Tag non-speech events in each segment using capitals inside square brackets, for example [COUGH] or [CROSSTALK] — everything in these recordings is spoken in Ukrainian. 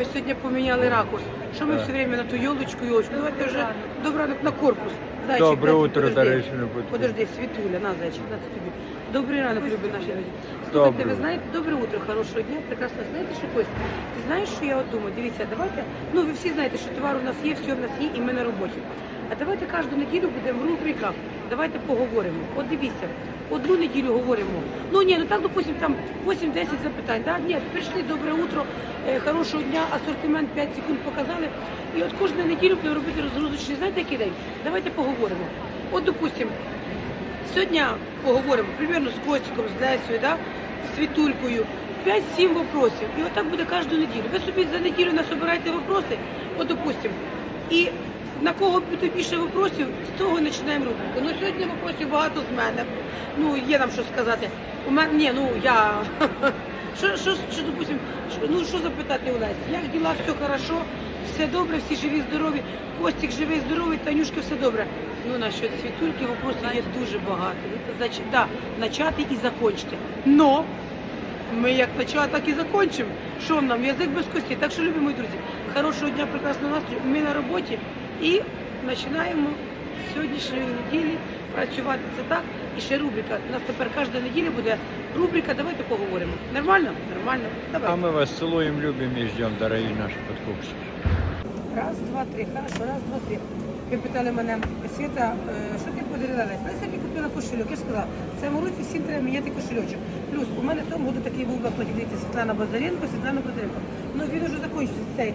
Ми сьогодні поміняли ракурс. Що ми все время на ту йолочку, йолочку? Давайте вже добре на корпус. Зайчик, Доброе на, утро, подожди. Подожди, Світуля, на зайчик, на тобі. Добрий ранок, любі наші люди. Слухайте, ви знаєте, добре утро, хорошого дня, прекрасно. Знаєте, що Кость? Ти знаєш, що я от думаю? Дивіться, давайте, ну ви всі знаєте, що товар у нас є, все в нас є, і ми на роботі. А давайте кожну неділю будемо в рубриках. Давайте поговоримо. От дивіться, одну неділю говоримо. Ну ні, ну так, допустим, там 8-10 запитань. Да? Ні, прийшли, добре утро, е, хорошого дня, асортимент 5 секунд показали. І от кожну неділю будемо робити розгрузочний, знаєте, який день? Давайте поговоримо. От, допустим, Сьогодні поговоримо примерно з Костиком, з Лесею, да? з Світулькою. 5-7 вопросів. І отак буде кожну неділю. Ви собі за неділю насобираєте вопроси, от допустимо. І на кого буде більше вопросів, з того починаємо рубрику. Ну сьогодні вопросів багато з мене. Ну, є нам що сказати. У мене ні, ну я. [LAUGHS] Що, що, що, допустим, ну що запитати у Лесі? Як діла, все хорошо, все добре, всі живі, здорові, Костик живий, здоровий, Танюшка, все добре. Ну, насчет світульки вопросів є дуже багато. Значить, да, начати і закончити. Но ми як почали, так і закончимо. Що нам? Язик без кості. Так що, любі мої друзі, хорошого дня, прекрасного настрою. Ми на роботі і починаємо з сьогоднішньої неділі працювати це так. І ще рубрика. У нас тепер кожна неділя буде рубрика. Давайте поговоримо. Нормально? Нормально. Давай. А мы вас целуем, любим и ждем, дорогие наши подкупщики. Раз, два, три. Хорошо, раз, два, три. Ви питали мене, Світа, е, що ти Лесь? Леся мені купила кошельок. Я сказала, в цьому році всім треба міняти кошельочок. Плюс у мене в тому году такий був дивіться, Світлана Базаренко, Світлана Базаренко. Ну він вже закінчився цей.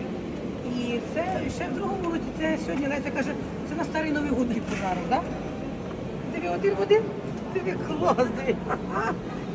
І це ще в другому році, це сьогодні Леся каже, це на старий Новий год рік подарок, так? Диви, один в один? Диви, клас.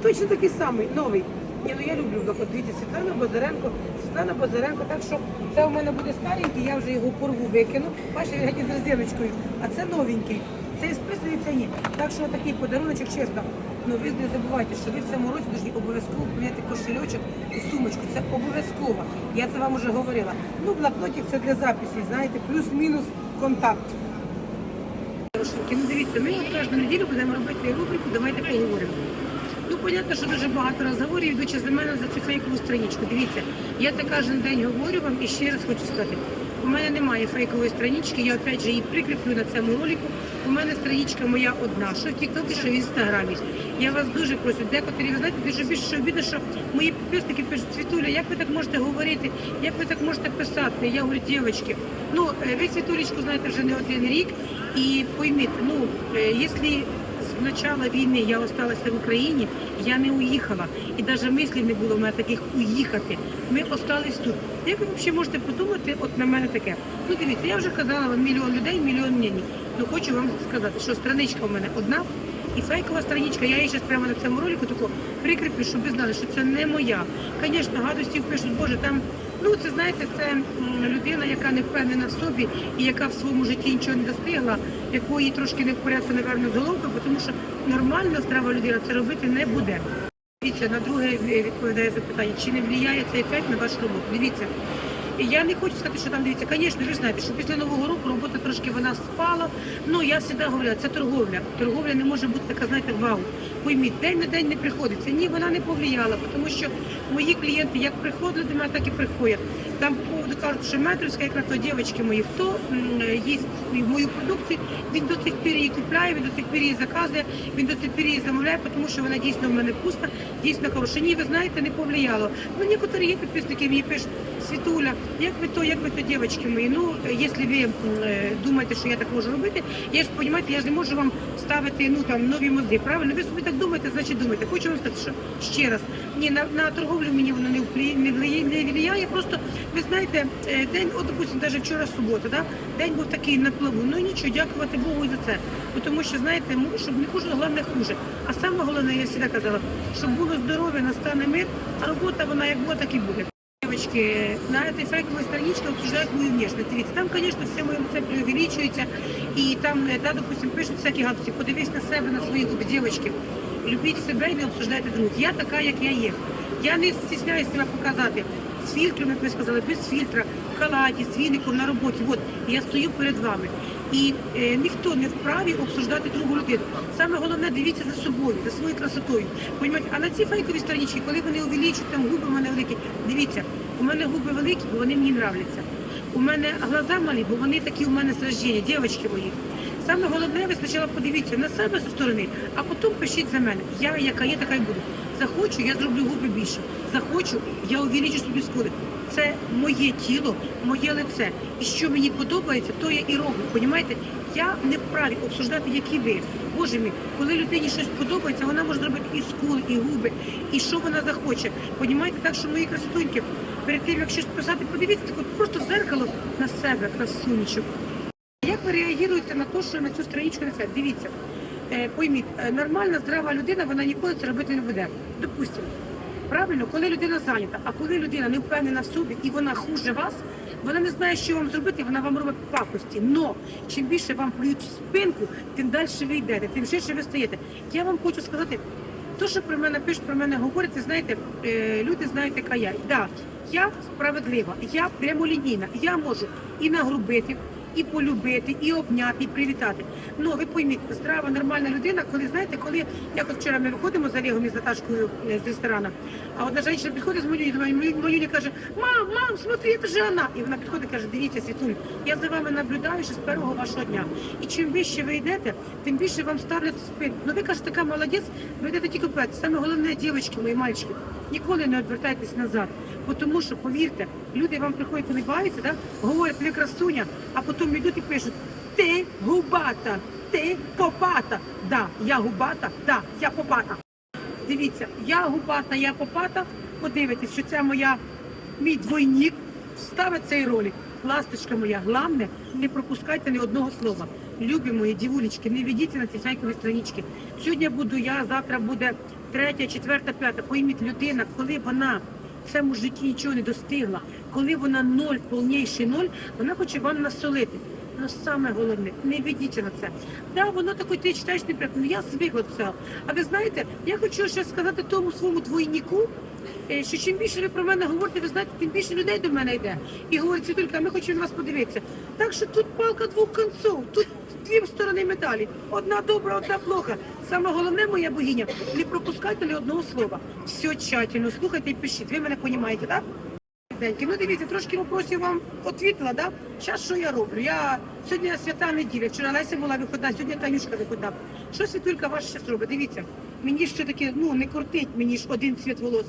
Точно такий самий, новий. Ні, ну я люблю. Дивіться, Світлана Базаренко, Світлана Базаренко, так що це у мене буде старенький, я вже його порву викину. Бачите, він геть з резиночкою, а це новенький. Це списаний, це ні. Так що такий подаруночок, чесно. Ну ви не забувайте, що ви в цьому році повинні обов'язково поміняти кошельочок і сумочку. Це обов'язково. Я це вам вже говорила. Ну, блокнотик це для записі, знаєте, плюс-мінус контакт. Ну дивіться, ми от кожну неділю будемо робити рубрику Давайте поговоримо. Ну, понятно, що дуже багато розговорів йдучи за мене за цю фейкову страничку. Дивіться, я це кожен день говорю вам і ще раз хочу сказати. У мене немає фейкової странички, я опять же її прикріплю на цьому ролику. У мене страничка моя одна, що в Тіктокі, що в інстаграмі. Я вас дуже прошу, декотрі, ви знаєте, дуже більше обідно, що мої підписники пишуть, Світуля, як ви так можете говорити, як ви так можете писати? Я говорю, дівчатки, ну е, ви Світулечку знаєте вже не один рік, і пойміть, ну, е, якщо з начала війни я осталася в Україні, я не уїхала. І навіть мислів не було в мене таких уїхати. Ми остались тут. Як ви взагалі можете подумати, от на мене таке? Ну дивіться, я вже казала вам мільйон людей, мільйон мнені. Ну хочу вам сказати, що страничка в мене одна. І фейкова страничка, я її зараз прямо на цьому ролику таку прикріплю, щоб ви знали, що це не моя. Звісно, гадостів пишуть, боже, там, ну це знаєте, це людина, яка не впевнена в собі і яка в своєму житті нічого не достигла, якої трошки не в порядку, напевно, з головкою, тому що нормальна здрава людина це робити не буде. Дивіться, на друге е, відповідає запитання, чи не впливає цей ефект на вашу роботу? Дивіться. Я не хочу сказати, що там дивіться, звісно, ви ж знаєте, що після нового року робота трошки вона спала. Ну я завжди говорила, це торговля. Торговля не може бути така, знаєте, вау. Пойміть, день на день не приходиться. Ні, вона не повлияла, тому що мої клієнти як приходили до мене, так і приходять. Там по поводу кажуть, що метрівська якраз то дівчатки мої, хто їсть мою продукцію, він до цих пір її купляє, він до цих пір її заказує, він до цих пір її замовляє, тому що вона дійсно в мене вкусна, дійсно хороша. Ні, ви знаєте, не повлияло. Ну, некоторі є підписники, мені пишуть, Світуля, як ви то, як ви то, дівчатки мої, ну, якщо ви е, думаєте, що я так можу робити, я ж, розумієте, я ж не можу вам ставити, ну, там, нові мозги, правильно? Ви собі так думаєте, значить думаєте. Хочу вам сказати, що ще раз, ні, на, на торговлю мені воно не вплі- не влияє, не влияє, просто, ви знаєте, е, день, от, допустим, навіть вчора субота, да? день був такий на плаву, ну і нічого, дякувати Богу і за це. Бо Тому що, знаєте, щоб не кожного головне хуже. А саме головне, я завжди казала, щоб було здоров'я, настане мир, а робота вона як була, так і буде. Девочки, на этой фейковой страничке обсуждают мою внешность. Дивіться, там, конечно, все моє лице преувеличується, і там, е, да, допустим, пишуть всякі гадості, подивись на себе, на свої губи, девочки. Любіть себе і не обсуждайте других. Я така, як я є. Я не стісняюся себе показати. З фільтром, як ви сказали, без фільтра, в халаті, з віником на роботі. От, я стою перед вами. І е, ніхто не вправі обсуждати другу людину. Саме головне, дивіться за собою, за своєю красотою. Понімаєте? А на ці фейкові странички, коли вони увеличують там губи в мене великі, дивіться, У мене губи великі, бо вони мені нравляться. У мене глаза малі, бо вони такі у мене з дівчатки мої. Саме головне, ви спочатку подивіться на себе зі сторони, а потім пишіть за мене. Я яка є, така й буду. Захочу, я зроблю губи більше. Захочу, я увеличу собі скули. Це моє тіло, моє лице. І що мені подобається, то я і роблю. Понімаєте? Я не вправі обсуждати, які ви. Боже мій, коли людині щось подобається, вона може зробити і скули, і губи, і що вона захоче. Понімаєте, так що мої красотуньки, перед тим як щось писати, подивіться так просто в зеркало на себе, красунечок. Як ви реагуєте на те, що на цю страничку не це? Дивіться, е, пойміть, е, нормальна, здрава людина, вона ніколи це робити не буде. Допустимо, правильно, коли людина зайнята, а коли людина не впевнена в собі і вона хуже вас, вона не знає, що вам зробити, вона вам робить пакості. Но чим більше вам плюють спинку, тим далі ви йдете, тим ширше ви стаєте. Я вам хочу сказати, то, що про мене пишуть, про мене говорять, знаєте, е, люди знають, яка я. Да, я справедлива, я прямолінійна, я можу і нагрубити, і полюбити, і обняти, і привітати. Ну, ви пойміть, здрава, нормальна людина, коли знаєте, коли як от вчора ми виходимо з Олегом і з Наташкою е, з ресторану, а одна жінка підходить з моєю, мою каже, мам, мам, смотри, це ж вона. І вона підходить і каже, дивіться, Світуль, я за вами наблюдаю ще з першого вашого дня. І чим вище ви йдете, тим більше вам ставлять в спину. Ну ви кажете, така молодець, ви йдете тільки вперед. Саме головне, дівчатки, мої мальчики, ніколи не відвертайтесь назад. Тому що, повірте, люди вам приходять улибаються, да? говорять, ви красуня, а потім йдуть і пишуть, ти губата, ти попата. Да, я губата, да, я попата. Дивіться, я губата, я попата. Подивитесь, що це моя мій двойник ставить цей ролик. Ласточка моя, головне, не пропускайте ні одного слова. Любі мої дівулечки, не ведіться на ці фейкові странички. Сьогодні буду я, завтра буде третя, четверта, п'ята. Пойміть, людина, коли вона в цьому житті нічого не достигла, коли вона ноль, повніший ноль, вона хоче вам насолити. Ну, саме головне, не ведіться на це. Да, воно таке, ти читаєш не ну я звикла до цього. А ви знаєте, я хочу ще сказати тому своєму двойнику, е, що чим більше ви про мене говорите, ви знаєте, тим більше людей до мене йде. І говорить, Світулька, ми хочемо на вас подивитися. Так що тут палка двох кінців, тут дві сторони медалі. Одна добра, одна плоха. Саме головне, моя богиня, не пропускайте ні одного слова. Все тщательно, слухайте і пишіть. Ви мене розумієте, так? Деньки. Ну дивіться, трошки вопросів вам відповіла, да? Зараз що я роблю? Я сьогодні свята неділя, вчора Леся була виходна, сьогодні Танюшка виходна. Що світулька ваша зараз робить? Дивіться, мені ж все-таки ну, не кортить мені ж один цвіт волос.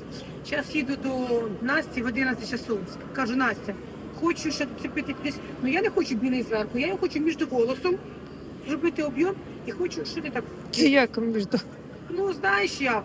Зараз їду до Насті в 11 часов. Кажу, Настя, хочу ще цепити десь. Ну я не хочу білий зверху, я хочу між волосом зробити об'єм і хочу, що ти так. Як між Ну, знаєш як.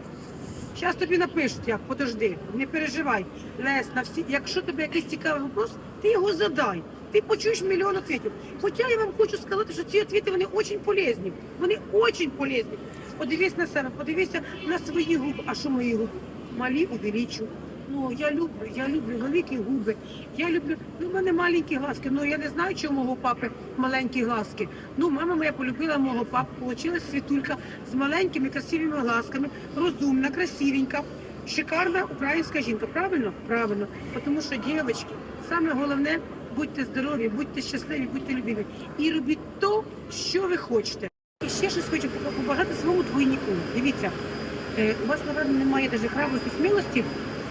Зараз тобі напишуть як, подожди, не переживай. Лес, на всі, якщо тобі якийсь цікавий вопрос, ти його задай. Ти почуєш мільйон відповідей. Хоча я вам хочу сказати, що ці відповіді вони дуже полезні. Вони дуже полезні. Подивись на себе, подивися на свої губи. А що мої губи? Малі увеличу. Ну, я люблю, я люблю великі губи. Я люблю, ну, в мене маленькі глазки. Ну, я не знаю, чого мого папи маленькі глазки. Ну, мама моя полюбила мого папу, получилась світулька з маленькими красивими глазками, розумна, красивенька, шикарна українська жінка. Правильно? Правильно. Тому що, дівчатки, саме головне, будьте здорові, будьте щасливі, будьте любимі. І робіть то, що ви хочете. І ще щось хочу побажати своєму двойнику. Дивіться, Е, у вас, напевно, немає навіть храбрості, смілості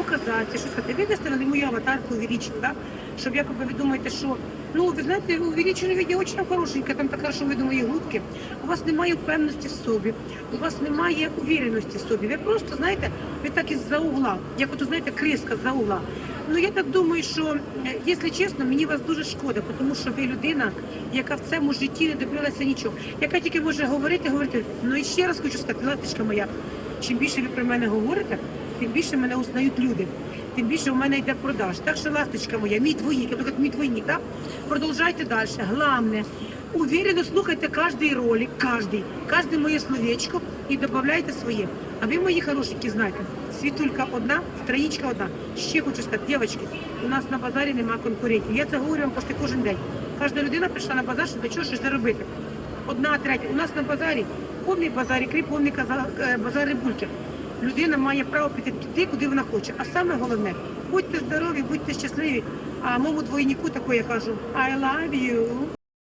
показати, щось сказати. Ви виставили мою аватарку увеличену, да? щоб якоби ви думаєте, що ну ви знаєте, увеличене відео дуже там хорошеньке, там така, що видно мої губки. У вас немає впевненості в собі, у вас немає увіреності в собі. Ви просто знаєте, ви так із-за угла, як от знаєте, криска з-за угла. Ну я так думаю, що е, якщо чесно, мені вас дуже шкода, тому що ви людина, яка в цьому житті не добилася нічого, яка тільки може говорити, говорити. Ну і ще раз хочу сказати, ласточка моя. Чим більше ви про мене говорите, тим більше мене узнають люди, тим більше у мене йде продаж. Так що, ласточка моя, мій двойник, я казати, мій двойник, да? продовжайте далі. Головне, уверенно слухайте кожний ролик, кожний, кожне моє словечко і додавайте своє. А ви, мої хорошенькі, знаєте, світулька одна, страничка одна. Ще хочу сказати, дівчатки, у нас на базарі немає конкурентів. Я це говорю вам почти кожен день. Кожна людина прийшла на базар, щоб для чого щось заробити. Одна третя. У нас на базарі, повний базар ікри, повний е, базар рибульки. Людина має право піти туди, куди вона хоче. А саме головне, будьте здорові, будьте щасливі. А моєму двойнику такої я кажу I love you.